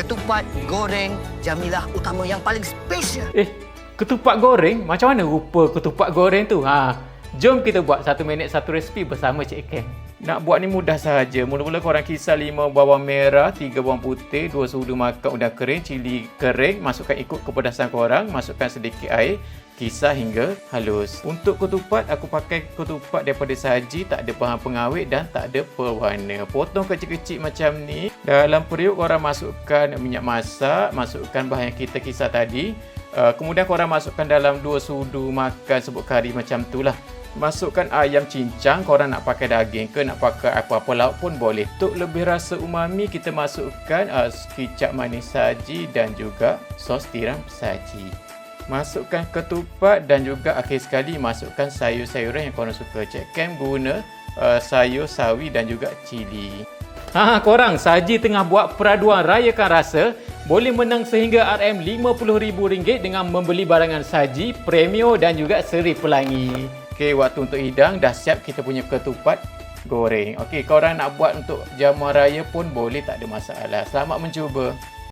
ketupat goreng Jamilah utama yang paling special. Eh, ketupat goreng? Macam mana rupa ketupat goreng tu? Ha, jom kita buat satu minit satu resipi bersama Cik Ken. Nak buat ni mudah sahaja. Mula-mula korang kisar 5 bawang merah, 3 bawang putih, 2 sudu makan udang kering, cili kering, masukkan ikut kepedasan korang, masukkan sedikit air, kisar hingga halus. Untuk ketupat, aku pakai ketupat daripada saji, tak ada bahan pengawet dan tak ada pewarna. Potong kecil-kecil macam ni. Dalam periuk korang masukkan minyak masak, masukkan bahan yang kita kisar tadi. Uh, kemudian korang masukkan dalam 2 sudu makan sebut kari macam tu lah. Masukkan ayam cincang, korang nak pakai daging ke nak pakai apa-apa lauk pun boleh. Untuk lebih rasa umami, kita masukkan uh, kicap manis saji dan juga sos tiram saji. Masukkan ketupat dan juga akhir sekali masukkan sayur-sayuran yang korang suka. Cik Cam guna uh, sayur sawi dan juga cili. Ha, korang saji tengah buat peraduan rayakan rasa boleh menang sehingga RM50,000 dengan membeli barangan saji, premio dan juga seri pelangi. Okey, waktu untuk hidang dah siap kita punya ketupat goreng. Okey, korang nak buat untuk jamuan raya pun boleh tak ada masalah. Selamat mencuba.